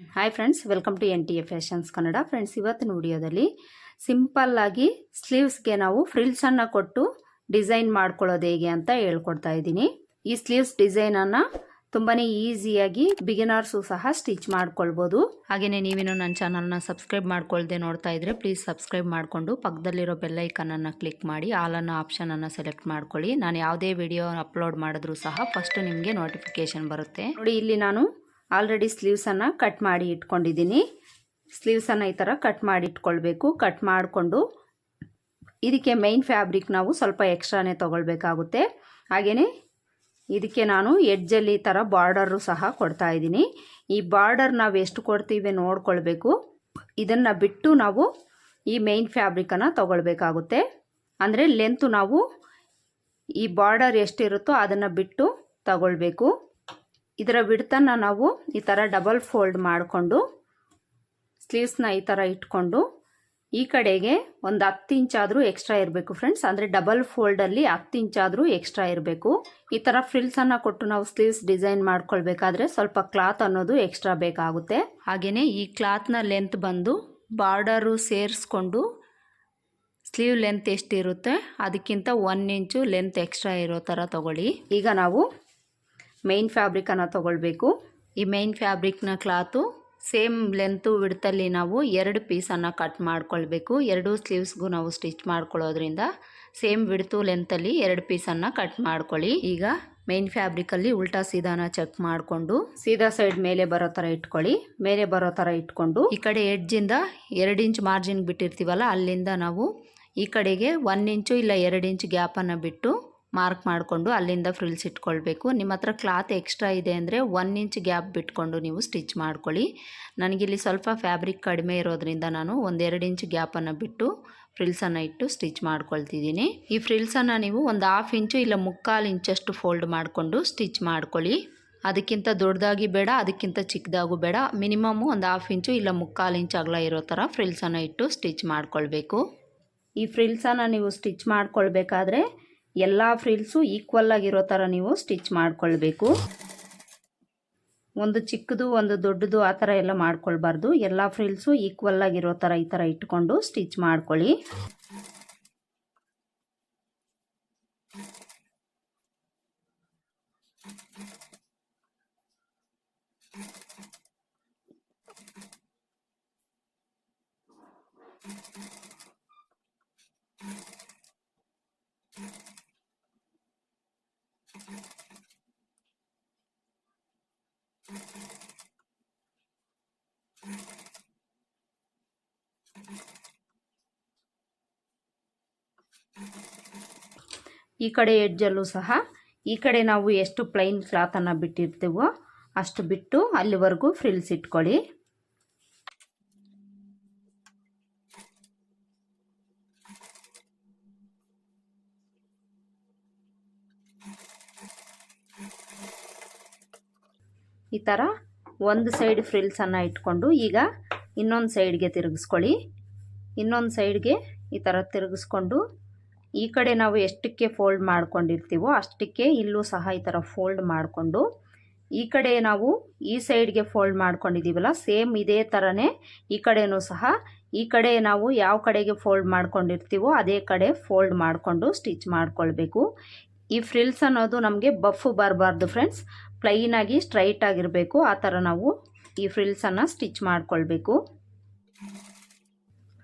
Hi friends welcome to N T A fashions Kannada friends ಇವತ್ತಿನ ವಿಡಿಯೋದಲ್ಲಿ simple ಆಗಿ ಸ್ಲೀವ್ಸ್ಗೆ ನಾವು ಫ್ರಿಲ್ಸನ್ನು ಕೊಟ್ಟು ಡಿಸೈನ್ ಮಾಡ್ಕೊಳ್ಳೋದು ಹೇಗೆ ಅಂತ ಹೇಳ್ಕೊಡ್ತಾ ಇದ್ದೀನಿ. ಈ ಸ್ಲೀವ್ಸ್ ಡಿಸೈನನ್ನು ತುಂಬಾ ಈಸಿಯಾಗಿ ಬಿಗಿನರ್ಸು ಸಹ ಸ್ಟಿಚ್ ಮಾಡ್ಕೊಳ್ಬೋದು. ಹಾಗೆಯೇ ನೀವೇನು ನನ್ನ ಚಾನಲ್ನ ಸಬ್ಸ್ಕ್ರೈಬ್ ಮಾಡ್ಕೊಳ್ದೆ ನೋಡ್ತಾ ಇದ್ರೆ ಪ್ಲೀಸ್ ಸಬ್ಸ್ಕ್ರೈಬ್ ಮಾಡಿಕೊಂಡು ಪಕ್ಕದಲ್ಲಿರೋ ಬೆಲ್ಲೈಕನನ್ನು ಕ್ಲಿಕ್ ಮಾಡಿ ಆಲ್ ಅನ್ನೋ ಆಪ್ಷನನ್ನು ಸೆಲೆಕ್ಟ್ ಮಾಡ್ಕೊಳ್ಳಿ. ನಾನು ಯಾವುದೇ ವಿಡಿಯೋ ಅಪ್ಲೋಡ್ ಮಾಡಿದ್ರೂ ಸಹ ಫಸ್ಟ್ ನಿಮಗೆ ನೋಟಿಫಿಕೇಶನ್ ಬರುತ್ತೆ. ನೋಡಿ, ಇಲ್ಲಿ ನಾನು ಆಲ್ರೆಡಿ ಸ್ಲೀವ್ಸನ್ನು ಕಟ್ ಮಾಡಿ ಇಟ್ಕೊಂಡಿದ್ದೀನಿ ಸ್ಲೀವ್ಸನ್ನು ಈ ಥರ ಕಟ್ ಮಾಡಿ ಇಟ್ಕೊಳ್ಬೇಕು. ಕಟ್ ಮಾಡಿಕೊಂಡು ಇದಕ್ಕೆ ಮೈನ್ ಫ್ಯಾಬ್ರಿಕ್ ನಾವು ಸ್ವಲ್ಪ ಎಕ್ಸ್ಟ್ರಾನೇ ತೊಗೊಳ್ಬೇಕಾಗುತ್ತೆ. ಹಾಗೆಯೇ ಇದಕ್ಕೆ ನಾನು ಎಡ್ಜಲ್ಲಿ ಈ ಥರ ಬಾರ್ಡರು ಸಹ ಕೊಡ್ತಾ ಇದ್ದೀನಿ. ಈ ಬಾರ್ಡರ್ ನಾವು ಎಷ್ಟು ಕೊಡ್ತೀವಿ ನೋಡ್ಕೊಳ್ಬೇಕು. ಇದನ್ನು ಬಿಟ್ಟು ನಾವು ಈ ಮೈನ್ ಫ್ಯಾಬ್ರಿಕನ್ನು ತೊಗೊಳ್ಬೇಕಾಗುತ್ತೆ. ಅಂದರೆ ಲೆಂತು ನಾವು ಈ ಬಾರ್ಡರ್ ಎಷ್ಟಿರುತ್ತೋ ಅದನ್ನು ಬಿಟ್ಟು ತಗೊಳ್ಬೇಕು. ಇದರ ಬಿಡ್ತನ್ನು ನಾವು ಈ ಥರ ಡಬಲ್ ಫೋಲ್ಡ್ ಮಾಡಿಕೊಂಡು ಸ್ಲೀವ್ಸ್ನ ಈ ಥರ ಇಟ್ಕೊಂಡು ಈ ಕಡೆಗೆ ಒಂದು ಹತ್ತು ಇಂಚಾದರೂ ಎಕ್ಸ್ಟ್ರಾ ಇರಬೇಕು ಫ್ರೆಂಡ್ಸ್ ಅಂದರೆ ಡಬಲ್ ಫೋಲ್ಡಲ್ಲಿ ಹತ್ತು ಇಂಚಾದರೂ ಎಕ್ಸ್ಟ್ರಾ ಇರಬೇಕು. ಈ ಥರ ಫ್ರಿಲ್ಸನ್ನು ಕೊಟ್ಟು ನಾವು ಸ್ಲೀವ್ಸ್ ಡಿಸೈನ್ ಮಾಡ್ಕೊಳ್ಬೇಕಾದ್ರೆ ಸ್ವಲ್ಪ ಕ್ಲಾತ್ ಅನ್ನೋದು ಎಕ್ಸ್ಟ್ರಾ ಬೇಕಾಗುತ್ತೆ. ಹಾಗೆಯೇ ಈ ಕ್ಲಾತ್ನ ಲೆಂತ್ ಬಂದು ಬಾರ್ಡರು ಸೇರಿಸ್ಕೊಂಡು ಸ್ಲೀವ್ ಲೆಂತ್ ಎಷ್ಟಿರುತ್ತೆ? ಅದಕ್ಕಿಂತ ಒನ್ ಇಂಚು ಲೆಂತ್ ಎಕ್ಸ್ಟ್ರಾ ಇರೋ ಥರ ತಗೊಳ್ಳಿ. ಈಗ ನಾವು ಮೈನ್ ಫ್ಯಾಬ್ರಿಕನ್ನು ತೊಗೊಳ್ಬೇಕು. ಈ ಮೈನ್ ಫ್ಯಾಬ್ರಿಕ್ನ ಕ್ಲಾತು ಸೇಮ್ ಲೆಂತು ವಿಡ್ತಲ್ಲಿ ನಾವು ಎರಡು ಪೀಸನ್ನು ಕಟ್ ಮಾಡ್ಕೊಳ್ಬೇಕು. ಎರಡೂ ಸ್ಲೀವ್ಸ್ಗೂ ನಾವು ಸ್ಟಿಚ್ ಮಾಡ್ಕೊಳ್ಳೋದ್ರಿಂದ ಸೇಮ್ ವಿಡ್ತು ಲೆಂತಲ್ಲಿ ಎರಡು ಪೀಸನ್ನು ಕಟ್ ಮಾಡ್ಕೊಳ್ಳಿ. ಈಗ ಮೇನ್ ಫ್ಯಾಬ್ರಿಕಲ್ಲಿ ಉಲ್ಟಾ ಸೀದಾನ ಚೆಕ್ ಮಾಡಿಕೊಂಡು ಸೀದಾ ಸೈಡ್ ಮೇಲೆ ಬರೋ ಥರ ಇಟ್ಕೊಳ್ಳಿ. ಮೇಲೆ ಬರೋ ಥರ ಇಟ್ಕೊಂಡು ಈ ಕಡೆ ಎಡ್ಜಿಂದ ಎರಡು ಇಂಚ್ ಮಾರ್ಜಿನ್ ಬಿಟ್ಟಿರ್ತೀವಲ್ಲ ಅಲ್ಲಿಂದ ನಾವು ಈ ಕಡೆಗೆ ಒನ್ ಇಂಚು ಇಲ್ಲ ಎರಡು ಇಂಚ್ ಗ್ಯಾಪನ್ನು ಬಿಟ್ಟು ಮಾರ್ಕ್ ಮಾಡಿಕೊಂಡು ಅಲ್ಲಿಂದ ಫ್ರಿಲ್ಸ್ ಇಟ್ಕೊಳ್ಬೇಕು. ನಿಮ್ಮ ಹತ್ರ ಕ್ಲಾತ್ ಎಕ್ಸ್ಟ್ರಾ ಇದೆ ಅಂದರೆ ಒನ್ ಇಂಚ್ ಗ್ಯಾಪ್ ಬಿಟ್ಕೊಂಡು ನೀವು ಸ್ಟಿಚ್ ಮಾಡ್ಕೊಳ್ಳಿ. ನನಗಿಲ್ಲಿ ಸ್ವಲ್ಪ ಫ್ಯಾಬ್ರಿಕ್ ಕಡಿಮೆ ಇರೋದ್ರಿಂದ ನಾನು ಒಂದೆರಡು ಇಂಚ್ ಗ್ಯಾಪನ್ನು ಬಿಟ್ಟು ಫ್ರಿಲ್ಸನ್ನು ಇಟ್ಟು ಸ್ಟಿಚ್ ಮಾಡ್ಕೊಳ್ತಿದ್ದೀನಿ. ಈ ಫ್ರಿಲ್ಸನ್ನು ನೀವು ಒಂದು ಹಾಫ್ ಇಂಚು ಇಲ್ಲ ಮುಕ್ಕಾಲು ಇಂಚಷ್ಟು ಫೋಲ್ಡ್ ಮಾಡಿಕೊಂಡು ಸ್ಟಿಚ್ ಮಾಡ್ಕೊಳ್ಳಿ. ಅದಕ್ಕಿಂತ ದೊಡ್ಡದಾಗಿ ಬೇಡ, ಅದಕ್ಕಿಂತ ಚಿಕ್ಕದಾಗೂ ಬೇಡ. ಮಿನಿಮಮ್ಮು ಒಂದು ಹಾಫ್ ಇಂಚು ಇಲ್ಲ ಮುಕ್ಕಾಲು ಇಂಚ್ ಅಗಲ ಇರೋ ಥರ ಫ್ರಿಲ್ಸನ್ನು ಇಟ್ಟು ಸ್ಟಿಚ್ ಮಾಡ್ಕೊಳ್ಬೇಕು. ಈ ಫ್ರಿಲ್ಸನ್ನು ನೀವು ಸ್ಟಿಚ್ ಮಾಡ್ಕೊಳ್ಬೇಕಾದ್ರೆ ಎಲ್ಲ ಫ್ರಿಲ್ಸು ಈಕ್ವಲ್ ಆಗಿರೋ ಥರ ನೀವು ಸ್ಟಿಚ್ ಮಾಡಿಕೊಳ್ಬೇಕು. ಒಂದು ಚಿಕ್ಕದು, ಒಂದು ದೊಡ್ಡದು ಆ ಥರ ಎಲ್ಲ ಮಾಡ್ಕೊಳ್ಬಾರ್ದು. ಎಲ್ಲ ಫ್ರಿಲ್ಸು ಈಕ್ವಲ್ ಆಗಿರೋ ಥರ ಈ ಥರ ಇಟ್ಕೊಂಡು ಸ್ಟಿಚ್ ಮಾಡ್ಕೊಳ್ಳಿ. ಈ ಕಡೆ ಎಡ್ಜಲ್ಲೂ ಸಹ, ಈ ಕಡೆ ನಾವು ಎಷ್ಟು ಪ್ಲೈನ್ ಕ್ಲಾತನ್ನು ಬಿಟ್ಟಿರ್ತೀವೋ ಅಷ್ಟು ಬಿಟ್ಟು ಅಲ್ಲಿವರೆಗೂ ಫ್ರಿಲ್ಸ್ ಇಟ್ಕೊಳ್ಳಿ. ಈ ಥರ ಒಂದು ಸೈಡ್ ಫ್ರಿಲ್ಸನ್ನು ಇಟ್ಕೊಂಡು ಈಗ ಇನ್ನೊಂದು ಸೈಡ್ಗೆ ತಿರುಗಿಸ್ಕೊಳ್ಳಿ. ಇನ್ನೊಂದು ಸೈಡ್ಗೆ ಈ ಥರ ತಿರುಗಿಸ್ಕೊಂಡು ಈ ಕಡೆ ನಾವು ಎಷ್ಟಕ್ಕೆ ಫೋಲ್ಡ್ ಮಾಡ್ಕೊಂಡಿರ್ತೀವೋ ಅಷ್ಟಕ್ಕೆ ಇಲ್ಲೂ ಸಹ ಈ ಥರ ಫೋಲ್ಡ್ ಮಾಡಿಕೊಂಡು, ಈ ಕಡೆ ನಾವು ಈ ಸೈಡ್ಗೆ ಫೋಲ್ಡ್ ಮಾಡ್ಕೊಂಡಿದ್ದೀವಲ್ಲ ಸೇಮ್ ಇದೇ ಥರನೇ ಈ ಕಡೆನೂ ಸಹ, ಈ ಕಡೆ ನಾವು ಯಾವ ಕಡೆಗೆ ಫೋಲ್ಡ್ ಮಾಡ್ಕೊಂಡಿರ್ತೀವೋ ಅದೇ ಕಡೆ ಫೋಲ್ಡ್ ಮಾಡಿಕೊಂಡು ಸ್ಟಿಚ್ ಮಾಡ್ಕೊಳ್ಬೇಕು. ಈ ಫ್ರಿಲ್ಸ್ ಅನ್ನೋದು ನಮಗೆ ಬಫ್ ಬರಬಾರ್ದು ಫ್ರೆಂಡ್ಸ್ ಪ್ಲೈನಾಗಿ ಸ್ಟ್ರೈಟ್ ಆಗಿರಬೇಕು. ಆ ಥರ ನಾವು ಈ ಫ್ರಿಲ್ಸನ್ನು ಸ್ಟಿಚ್ ಮಾಡಿಕೊಳ್ಬೇಕು.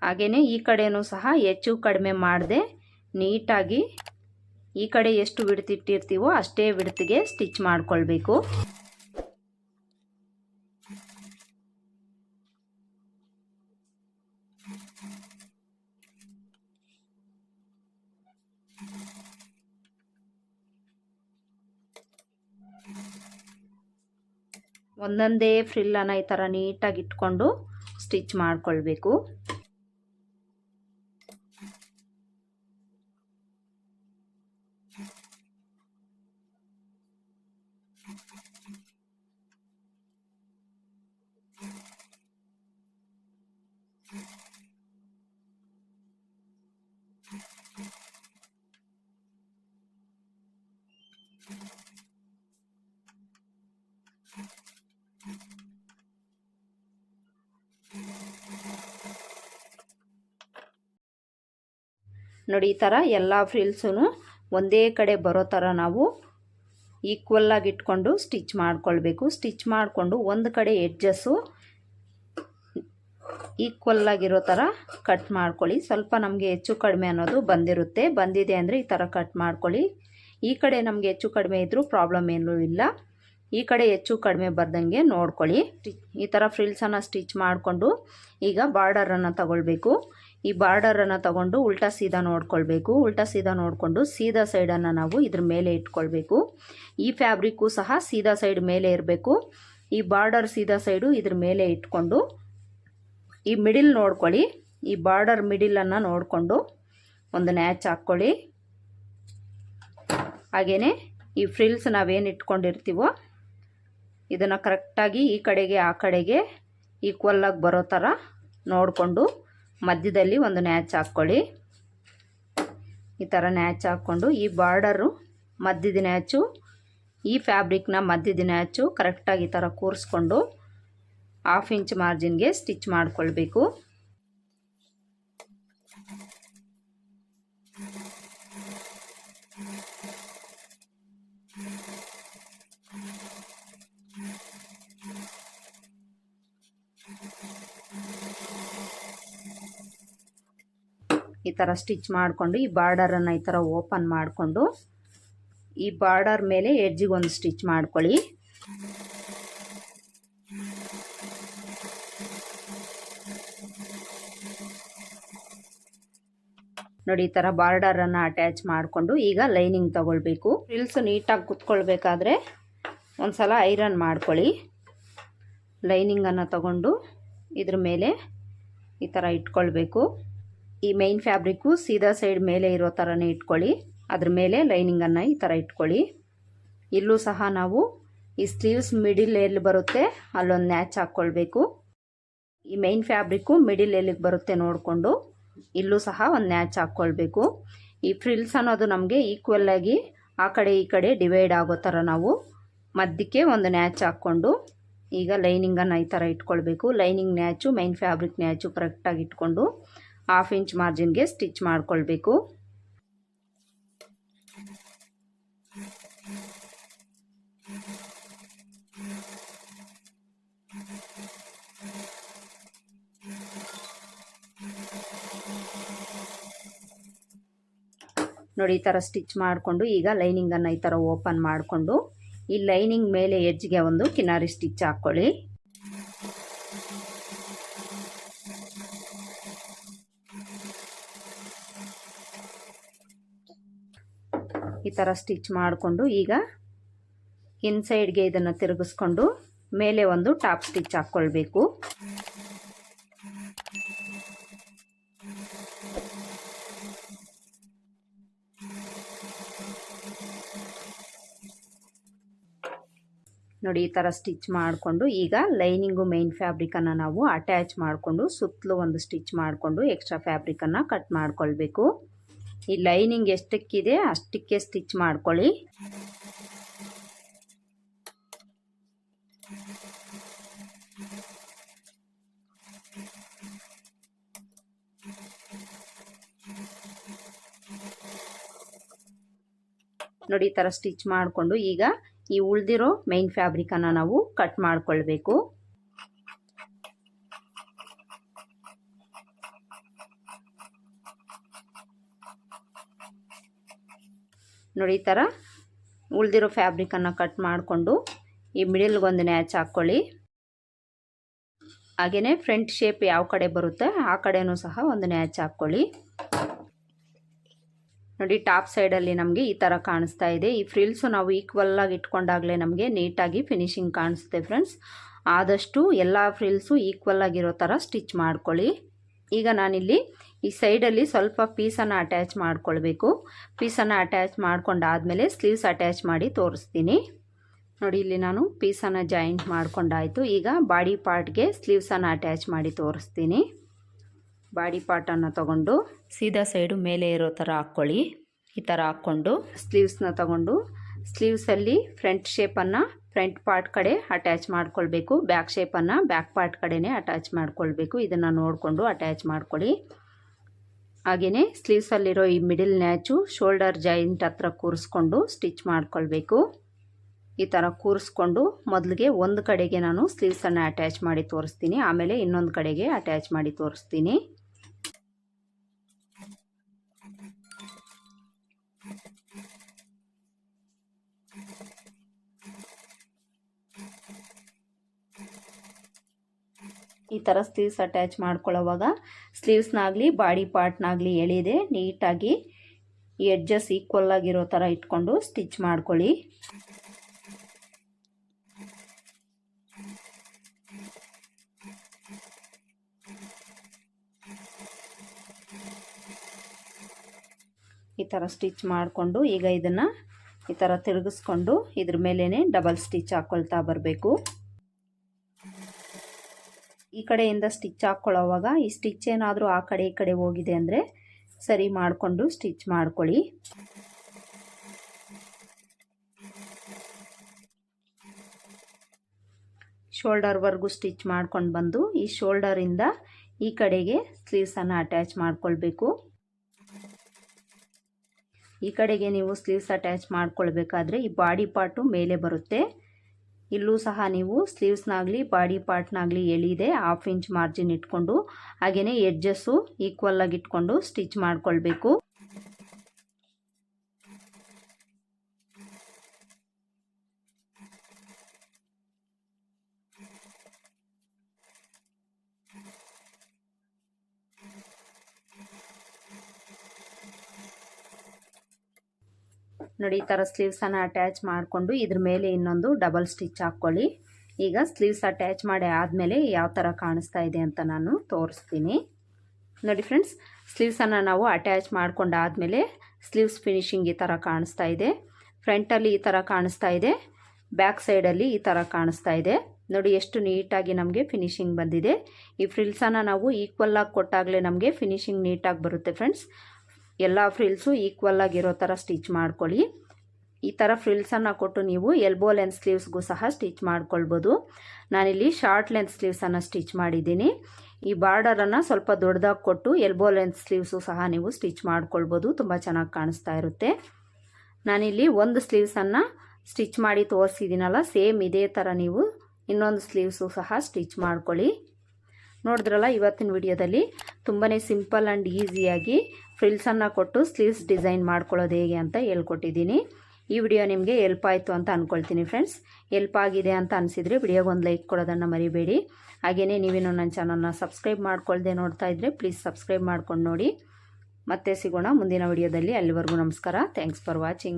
ಹಾಗೆಯೇ ಈ ಕಡೆಯೂ ಸಹ ಹೆಚ್ಚು ಕಡಿಮೆ ಮಾಡದೆ ನೀಟಾಗಿ ಈ ಕಡೆ ಎಷ್ಟು ಬಿಡ್ತಿಟ್ಟಿರ್ತೀವೋ ಅಷ್ಟೇ ಬಿಡ್ತಿಗೆ ಸ್ಟಿಚ್ ಮಾಡಿಕೊಳ್ಬೇಕು. ಒಂದೊಂದೇ ಫ್ರಿಲ್ಲನ್ನು ಈ ಥರ ನೀಟಾಗಿ ಇಟ್ಕೊಂಡು ಸ್ಟಿಚ್ ಮಾಡ್ಕೊಳ್ಬೇಕು. ನೋಡಿ, ಈ ಥರ ಎಲ್ಲ ಫ್ರಿಲ್ಸೂ ಒಂದೇ ಕಡೆ ಬರೋ ಥರ ನಾವು ಈಕ್ವಲ್ಲಾಗಿ ಇಟ್ಕೊಂಡು ಸ್ಟಿಚ್ ಮಾಡ್ಕೊಳ್ಬೇಕು. ಸ್ಟಿಚ್ ಮಾಡಿಕೊಂಡು ಒಂದು ಕಡೆ ಎಡ್ಜಸ್ಸು ಈಕ್ವಲ್ಲಾಗಿರೋ ಥರ ಕಟ್ ಮಾಡ್ಕೊಳ್ಳಿ. ಸ್ವಲ್ಪ ನಮಗೆ ಹೆಚ್ಚು ಕಡಿಮೆ ಅನ್ನೋದು ಬಂದಿರುತ್ತೆ. ಬಂದಿದೆ ಅಂದರೆ ಈ ಥರ ಕಟ್ ಮಾಡ್ಕೊಳ್ಳಿ. ಈ ಕಡೆ ನಮಗೆ ಹೆಚ್ಚು ಕಡಿಮೆ ಇದ್ದರೂ ಪ್ರಾಬ್ಲಮ್ ಏನೂ ಇಲ್ಲ. ಈ ಕಡೆ ಹೆಚ್ಚು ಕಡಿಮೆ ಬರ್ದಂಗೆ ನೋಡ್ಕೊಳ್ಳಿ. ಈ ಥರ ಫ್ರಿಲ್ಸನ್ನು ಸ್ಟಿಚ್ ಮಾಡಿಕೊಂಡು ಈಗ ಬಾರ್ಡರನ್ನು ತಗೊಳ್ಬೇಕು. ಈ ಬಾರ್ಡರನ್ನು ತಗೊಂಡು ಉಲ್ಟಾ ಸೀದಾ ನೋಡ್ಕೊಳ್ಬೇಕು. ಉಲ್ಟಾ ಸೀದಾ ನೋಡಿಕೊಂಡು ಸೀದಾ ಸೈಡನ್ನು ನಾವು ಇದ್ರ ಮೇಲೆ ಇಟ್ಕೊಳ್ಬೇಕು. ಈ ಫ್ಯಾಬ್ರಿಕ್ಕು ಸಹ ಸೀದಾ ಸೈಡ್ ಮೇಲೆ ಇರಬೇಕು. ಈ ಬಾರ್ಡರ್ ಸೀದಾ ಸೈಡು ಇದ್ರ ಮೇಲೆ ಇಟ್ಕೊಂಡು ಈ ಮಿಡಿಲ್ ನೋಡ್ಕೊಳ್ಳಿ. ಈ ಬಾರ್ಡರ್ ಮಿಡಿಲನ್ನು ನೋಡಿಕೊಂಡು ಒಂದು ನ್ಯಾಚ್ ಹಾಕ್ಕೊಳ್ಳಿ. ಹಾಗೆಯೇ ಈ ಫ್ರಿಲ್ಸ್ ನಾವೇನು ಇಟ್ಕೊಂಡಿರ್ತೀವೋ ಇದನ್ನು ಕರೆಕ್ಟಾಗಿ ಈ ಕಡೆಗೆ ಆ ಕಡೆಗೆ ಈಕ್ವಲ್ಲಾಗಿ ಬರೋ ಥರ ನೋಡಿಕೊಂಡು ಮಧ್ಯದಲ್ಲಿ ಒಂದು ನ್ಯಾಚ್ ಹಾಕ್ಕೊಳ್ಳಿ. ಈ ಥರ ನ್ಯಾಚ್ ಹಾಕ್ಕೊಂಡು ಈ ಬಾರ್ಡರು ಮಧ್ಯದ ನ್ಯಾಚು, ಈ ಫ್ಯಾಬ್ರಿಕ್ನ ಮಧ್ಯದ ನ್ಯಾಚು ಕರೆಕ್ಟಾಗಿ ಈ ಥರ ಕೂರಿಸ್ಕೊಂಡು ಹಾಫ್ ಇಂಚ್ ಮಾರ್ಜಿನ್ಗೆ ಸ್ಟಿಚ್ ಮಾಡಿಕೊಳ್ಬೇಕು. ಈ ಥರ ಸ್ಟಿಚ್ ಮಾಡಿಕೊಂಡು, ಈ ಬಾರ್ಡರನ್ನು ಈ ಥರ ಓಪನ್ ಮಾಡಿಕೊಂಡು, ಈ ಬಾರ್ಡರ್ ಮೇಲೆ ಎಡ್ಜಿಗೆ ಒಂದು ಸ್ಟಿಚ್ ಮಾಡ್ಕೊಳ್ಳಿ. ನೋಡಿ ಈ ಥರ ಬಾರ್ಡರನ್ನು ಅಟ್ಯಾಚ್ ಮಾಡಿಕೊಂಡು ಈಗ ಲೈನಿಂಗ್ ತಗೊಳ್ಬೇಕು. ಫ್ರಿಲ್ಸ್ ನೀಟಾಗಿ ಕುತ್ಕೊಳ್ಬೇಕಾದ್ರೆ ಒಂದು ಸಲ ಐರನ್ ಮಾಡ್ಕೊಳ್ಳಿ ಲೈನಿಂಗನ್ನು ತಗೊಂಡು ಇದ್ರ ಮೇಲೆ ಈ ಥರ ಇಟ್ಕೊಳ್ಬೇಕು. ಈ ಮೈನ್ ಫ್ಯಾಬ್ರಿಕ್ಕು ಸೀದಾ ಸೈಡ್ ಮೇಲೆ ಇರೋ ಥರನೇ ಇಟ್ಕೊಳ್ಳಿ. ಅದ್ರ ಮೇಲೆ ಲೈನಿಂಗನ್ನು ಈ ಥರ ಇಟ್ಕೊಳ್ಳಿ. ಇಲ್ಲೂ ಸಹ ನಾವು ಈ ಸ್ಲೀವ್ಸ್ ಮಿಡಿಲ್ ಎಲ್ಲಿ ಬರುತ್ತೆ, ಅಲ್ಲೊಂದು ನ್ಯಾಚ್ ಹಾಕ್ಕೊಳ್ಬೇಕು. ಈ ಮೈನ್ ಫ್ಯಾಬ್ರಿಕ್ಕು ಮಿಡಿಲ್ ಎಲ್ಲಿಗೆ ಬರುತ್ತೆ ನೋಡಿಕೊಂಡು, ಇಲ್ಲೂ ಸಹ ಒಂದು ನ್ಯಾಚ್ ಹಾಕ್ಕೊಳ್ಬೇಕು. ಈ ಫ್ರಿಲ್ಸ್ ಅನ್ನೋದು ನಮಗೆ ಈಕ್ವಲ್ ಆಗಿ ಆ ಕಡೆ ಈ ಕಡೆ ಡಿವೈಡ್ ಆಗೋ ಥರ ನಾವು ಮಧ್ಯಕ್ಕೆ ಒಂದು ನ್ಯಾಚ್ ಹಾಕ್ಕೊಂಡು, ಈಗ ಲೈನಿಂಗನ್ನು ಈ ಥರ ಇಟ್ಕೊಳ್ಬೇಕು. Lining match main fabric match ಕರೆಕ್ಟಾಗಿ ಇಟ್ಕೊಂಡು ಹಾಫ್ ಇಂಚ್ ಮಾರ್ಜಿನ್ಗೆ ಸ್ಟಿಚ್ ಮಾಡ್ಕೊಳ್ಬೇಕು. ನೋಡಿ ಈ ಥರ ಸ್ಟಿಚ್ ಮಾಡಿಕೊಂಡು ಈಗ ಲೈನಿಂಗನ್ನು ಈ ಥರ ಓಪನ್ ಮಾಡಿಕೊಂಡು, ಈ ಲೈನಿಂಗ್ ಮೇಲೆ ಹೆಜ್ಜಿಗೆ ಒಂದು ಕಿನಾರಿ ಸ್ಟಿಚ್ ಹಾಕ್ಕೊಳ್ಳಿ ಈ ಥರ ಸ್ಟಿಚ್ ಮಾಡಿಕೊಂಡು ಈಗ ಇನ್ಸೈಡ್ಗೆ ಇದನ್ನು ತಿರುಗಿಸ್ಕೊಂಡು ಮೇಲೆ ಒಂದು ಟಾಪ್ ಸ್ಟಿಚ್ ಹಾಕ್ಕೊಳ್ಬೇಕು ನೋಡಿ ಈ ಥರ ಸ್ಟಿಚ್ ಮಾಡಿಕೊಂಡು ಈಗ ಲೈನಿಂಗು ಮೈನ್ ಫ್ಯಾಬ್ರಿಕನ್ನು ನಾವು ಅಟ್ಯಾಚ್ ಮಾಡಿಕೊಂಡು ಸುತ್ತಲೂ ಒಂದು ಸ್ಟಿಚ್ ಮಾಡಿಕೊಂಡು ಎಕ್ಸ್ಟ್ರಾ ಫ್ಯಾಬ್ರಿಕನ್ನು ಕಟ್ ಮಾಡ್ಕೊಳ್ಬೇಕು. ಈ ಲೈನಿಂಗ್ ಎಷ್ಟಕ್ಕಿದೆ ಅಷ್ಟಕ್ಕೆ ಸ್ಟಿಚ್ ಮಾಡ್ಕೊಳ್ಳಿ. ನೋಡಿ ಈ ಥರ ಸ್ಟಿಚ್ ಮಾಡಿಕೊಂಡು ಈಗ ಈ ಉಳಿದಿರೋ ಮೈನ್ ಫ್ಯಾಬ್ರಿಕನ್ನು ನಾವು ಕಟ್ ಮಾಡ್ಕೊಳ್ಬೇಕು. ನೋಡಿ ಈ ಥರ ಉಳಿದಿರೋ ಫ್ಯಾಬ್ರಿಕನ್ನು ಕಟ್ ಮಾಡಿಕೊಂಡು ಈ ಮಿಡಿಲ್ಗೊಂದು ನ್ಯಾಚ್ ಹಾಕ್ಕೊಳ್ಳಿ. ಹಾಗೆಯೇ ಫ್ರಂಟ್ ಶೇಪ್ ಯಾವ ಕಡೆ ಬರುತ್ತೆ ಆ ಕಡೆಯೂ ಸಹ ಒಂದು ನ್ಯಾಚ್ ಹಾಕ್ಕೊಳ್ಳಿ. ನೋಡಿ ಟಾಪ್ ಸೈಡಲ್ಲಿ ನಮಗೆ ಈ ಥರ ಕಾಣಿಸ್ತಾ ಇದೆ. ಈ ಫ್ರಿಲ್ಸು ನಾವು ಈಕ್ವಲ್ಲಾಗಿ ಇಟ್ಕೊಂಡಾಗಲೇ ನಮಗೆ ನೀಟಾಗಿ ಫಿನಿಶಿಂಗ್ ಕಾಣಿಸುತ್ತೆ ಫ್ರೆಂಡ್ಸ್ ಆದಷ್ಟು ಎಲ್ಲ ಫ್ರಿಲ್ಸು ಈಕ್ವಲ್ ಆಗಿರೋ ಥರ ಸ್ಟಿಚ್ ಮಾಡ್ಕೊಳ್ಳಿ. ಈಗ ನಾನಿಲ್ಲಿ ಈ ಸೈಡಲ್ಲಿ ಸ್ವಲ್ಪ ಪೀಸನ್ನು ಅಟ್ಯಾಚ್ ಮಾಡ್ಕೊಳ್ಬೇಕು. ಪೀಸನ್ನು ಅಟ್ಯಾಚ್ ಮಾಡ್ಕೊಂಡಾದಮೇಲೆ ಸ್ಲೀವ್ಸ್ ಅಟ್ಯಾಚ್ ಮಾಡಿ ತೋರಿಸ್ತೀನಿ. ನೋಡಿ, ಇಲ್ಲಿ ನಾನು ಪೀಸನ್ನು ಜಾಯಿಂಟ್ ಮಾಡ್ಕೊಂಡಾಯಿತು. ಈಗ ಬಾಡಿ ಪಾರ್ಟ್ಗೆ ಸ್ಲೀವ್ಸನ್ನು ಅಟ್ಯಾಚ್ ಮಾಡಿ ತೋರಿಸ್ತೀನಿ. ಬಾಡಿ ಪಾರ್ಟನ್ನು ತಗೊಂಡು ಸೀದಾ ಸೈಡು ಮೇಲೆ ಇರೋ ಥರ ಹಾಕ್ಕೊಳ್ಳಿ. ಈ ಥರ ಹಾಕ್ಕೊಂಡು ಸ್ಲೀವ್ಸ್ನ ತಗೊಂಡು ಸ್ಲೀವ್ಸಲ್ಲಿ ಫ್ರಂಟ್ ಶೇಪನ್ನು ಫ್ರಂಟ್ ಪಾರ್ಟ್ ಕಡೆ ಅಟ್ಯಾಚ್ ಮಾಡ್ಕೊಳ್ಬೇಕು. ಬ್ಯಾಕ್ ಶೇಪನ್ನು ಬ್ಯಾಕ್ ಪಾರ್ಟ್ ಕಡೆನೇ ಅಟ್ಯಾಚ್ ಮಾಡ್ಕೊಳ್ಬೇಕು. ಇದನ್ನು ನೋಡಿಕೊಂಡು ಅಟ್ಯಾಚ್ ಮಾಡ್ಕೊಳ್ಳಿ. ಹಾಗೆಯೇ ಸ್ಲೀವ್ಸಲ್ಲಿರೋ ಈ ಮಿಡಿಲ್ ನ್ಯಾಚು ಶೋಲ್ಡರ್ ಜಾಯಿಂಟ್ ಹತ್ರ ಕೂರಿಸ್ಕೊಂಡು ಸ್ಟಿಚ್ ಮಾಡ್ಕೊಳ್ಬೇಕು. ಈ ಥರ ಕೂರಿಸ್ಕೊಂಡು ಮೊದಲಿಗೆ ಒಂದು ಕಡೆಗೆ ನಾನು ಸ್ಲೀವ್ಸನ್ನು ಅಟ್ಯಾಚ್ ಮಾಡಿ ತೋರಿಸ್ತೀನಿ. ಆಮೇಲೆ ಇನ್ನೊಂದು ಕಡೆಗೆ ಅಟ್ಯಾಚ್ ಮಾಡಿ ತೋರಿಸ್ತೀನಿ. ಥರ ಸ್ಲೀವ್ಸ್ ಅಟ್ಯಾಚ್ ಮಾಡ್ಕೊಳ್ಳೋವಾಗ ಸ್ಲೀವ್ಸ್ನಾಗಲಿ ಬಾಡಿ ಪಾರ್ಟ್ನಾಗಲಿ ಎಳೆದೆ ನೀಟಾಗಿ ಎಡ್ಜಸ್ ಈಕ್ವಲ್ ಆಗಿರೋ ಥರ ಇಟ್ಕೊಂಡು ಸ್ಟಿಚ್ ಮಾಡ್ಕೊಳ್ಳಿ. ಈ ಥರ ಸ್ಟಿಚ್ ಮಾಡಿಕೊಂಡು ಈಗ ಇದನ್ನು ಈ ಥರ ತಿರುಗಿಸ್ಕೊಂಡು ಇದ್ರ ಮೇಲೇ ಡಬಲ್ ಸ್ಟಿಚ್ ಹಾಕ್ಕೊಳ್ತಾ ಬರಬೇಕು. ಕಡೆಯಿಂದ ಸ್ಟಿಚ್ ಹಾಕ್ಕೊಳ್ಳೋವಾಗ ಈ ಸ್ಟಿಚ್ ಏನಾದರೂ ಆ ಕಡೆ ಈ ಕಡೆ ಹೋಗಿದೆ ಅಂದರೆ ಸರಿ ಮಾಡಿಕೊಂಡು ಸ್ಟಿಚ್ ಮಾಡ್ಕೊಳ್ಳಿ. ಶೋಲ್ಡರ್ವರೆಗೂ ಸ್ಟಿಚ್ ಮಾಡ್ಕೊಂಡು ಬಂದು, ಈ ಶೋಲ್ಡರಿಂದ ಈ ಕಡೆಗೆ ಸ್ಲೀವ್ಸನ್ನು ಅಟ್ಯಾಚ್ ಮಾಡ್ಕೊಳ್ಬೇಕು. ಈ ಕಡೆಗೆ ನೀವು ಸ್ಲೀವ್ಸ್ ಅಟ್ಯಾಚ್ ಮಾಡ್ಕೊಳ್ಬೇಕಾದ್ರೆ ಈ ಬಾಡಿ ಪಾರ್ಟು ಮೇಲೆ ಬರುತ್ತೆ. ಇಲ್ಲೂ ಸಹ ನೀವು ಸ್ಲೀವ್ಸ್ನಾಗಲಿ, ಬಾಡಿ ಪಾರ್ಟ್ನಾಗಲಿ ಎಳಿದೆ, ಹಾಫ್ ಇಂಚ್ ಮಾರ್ಜಿನ್ ಇಟ್ಕೊಂಡು ಹಾಗೆಯೇ ಎಡ್ಜಸ್ಸು ಈಕ್ವಲ್ ಆಗಿ ಇಟ್ಕೊಂಡು ಸ್ಟಿಚ್ ಮಾಡ್ಕೊಳ್ಬೇಕು. ನೋಡಿ, ಈ ಥರ ಸ್ಲೀವ್ಸನ್ನು ಅಟ್ಯಾಚ್ ಮಾಡಿಕೊಂಡು ಇದ್ರ ಮೇಲೆ ಇನ್ನೊಂದು ಡಬಲ್ ಸ್ಟಿಚ್ ಹಾಕ್ಕೊಳ್ಳಿ ಈಗ ಸ್ಲೀವ್ಸ್ ಅಟ್ಯಾಚ್ ಮಾಡಿ ಆದಮೇಲೆ ಯಾವ ಥರ ಕಾಣಿಸ್ತಾ ಇದೆ ಅಂತ ನಾನು ತೋರಿಸ್ತೀನಿ. ನೋಡಿ ಫ್ರೆಂಡ್ಸ್ ಸ್ಲೀವ್ಸನ್ನು ನಾವು ಅಟ್ಯಾಚ್ ಮಾಡ್ಕೊಂಡಾದಮೇಲೆ ಸ್ಲೀವ್ಸ್ ಫಿನಿಶಿಂಗ್ ಈ ಥರ ಕಾಣಿಸ್ತಾ ಇದೆ. ಫ್ರಂಟಲ್ಲಿ ಈ ಥರ ಕಾಣಿಸ್ತಾ ಇದೆ. ಬ್ಯಾಕ್ ಸೈಡಲ್ಲಿ ಈ ಥರ ಕಾಣಿಸ್ತಾ ಇದೆ. ನೋಡಿ, ಎಷ್ಟು ನೀಟಾಗಿ ನಮಗೆ ಫಿನಿಶಿಂಗ್ ಬಂದಿದೆ. ಈ ಫ್ರಿಲ್ಸನ್ನು ನಾವು ಈಕ್ವಲ್ ಆಗಿ ಕೊಟ್ಟಾಗಲೇ ನಮಗೆ ಫಿನಿಶಿಂಗ್ ನೀಟಾಗಿ ಬರುತ್ತೆ ಫ್ರೆಂಡ್ಸ್ ಎಲ್ಲ ಫ್ರಿಲ್ಸು ಈಕ್ವಲ್ ಆಗಿರೋ ಥರ ಸ್ಟಿಚ್ ಮಾಡ್ಕೊಳ್ಳಿ. ಈ ಥರ ಫ್ರಿಲ್ಸನ್ನು ಕೊಟ್ಟು ನೀವು ಎಲ್ಬೋ ಲೆಂತ್ ಸ್ಲೀವ್ಸ್ಗೂ ಸಹ ಸ್ಟಿಚ್ ಮಾಡ್ಕೊಳ್ಬೋದು. ನಾನಿಲ್ಲಿ ಶಾರ್ಟ್ ಲೆಂತ್ ಸ್ಲೀವ್ಸನ್ನು ಸ್ಟಿಚ್ ಮಾಡಿದ್ದೀನಿ. ಈ ಬಾರ್ಡರನ್ನು ಸ್ವಲ್ಪ ದೊಡ್ಡದಾಗಿ ಕೊಟ್ಟು ಎಲ್ಬೋ ಲೆಂತ್ ಸ್ಲೀವ್ಸು ಸಹ ನೀವು ಸ್ಟಿಚ್ ಮಾಡ್ಕೊಳ್ಬೋದು. ತುಂಬ ಚೆನ್ನಾಗಿ ಕಾಣಿಸ್ತಾ ಇರುತ್ತೆ. ನಾನಿಲ್ಲಿ ಒಂದು ಸ್ಲೀವ್ಸನ್ನು ಸ್ಟಿಚ್ ಮಾಡಿ ತೋರಿಸಿದ್ದೀನಲ್ಲ, ಸೇಮ್ ಇದೇ ಥರ ನೀವು ಇನ್ನೊಂದು ಸ್ಲೀವ್ಸು ಸಹ ಸ್ಟಿಚ್ ಮಾಡ್ಕೊಳ್ಳಿ. ನೋಡಿದ್ರಲ್ಲ ಇವತ್ತಿನ ವಿಡಿಯೋದಲ್ಲಿ ತುಂಬಾ ಸಿಂಪಲ್ ಆ್ಯಂಡ್ ಈಸಿಯಾಗಿ ಫ್ರಿಲ್ಸನ್ನು ಕೊಟ್ಟು ಸ್ಲೀವ್ಸ್ ಡಿಸೈನ್ ಮಾಡ್ಕೊಳ್ಳೋದು ಹೇಗೆ ಅಂತ ಹೇಳ್ಕೊಟ್ಟಿದ್ದೀನಿ. ಈ ವಿಡಿಯೋ ನಿಮಗೆ ಎಲ್ಪ್ ಆಯಿತು ಅಂತ ಅಂದ್ಕೊಳ್ತೀನಿ ಫ್ರೆಂಡ್ಸ್ ಎಲ್ಪ್ ಆಗಿದೆ ಅಂತ ಅನಿಸಿದರೆ ವಿಡಿಯೋಗೆ ಒಂದು ಲೈಕ್ ಕೊಡೋದನ್ನು ಮರಿಬೇಡಿ. ಹಾಗೆಯೇ ನೀವೇನು ನನ್ನ ಚಾನಲ್ನ ಸಬ್ಸ್ಕ್ರೈಬ್ ಮಾಡ್ಕೊಳ್ಳದೆ ನೋಡ್ತಾ ಇದ್ದರೆ ಪ್ಲೀಸ್ ಸಬ್ಸ್ಕ್ರೈಬ್ ಮಾಡ್ಕೊಂಡು ನೋಡಿ. ಮತ್ತೆ ಸಿಗೋಣ ಮುಂದಿನ ವಿಡಿಯೋದಲ್ಲಿ. ಅಲ್ಲಿವರೆಗೂ ನಮಸ್ಕಾರ. Thanks for watching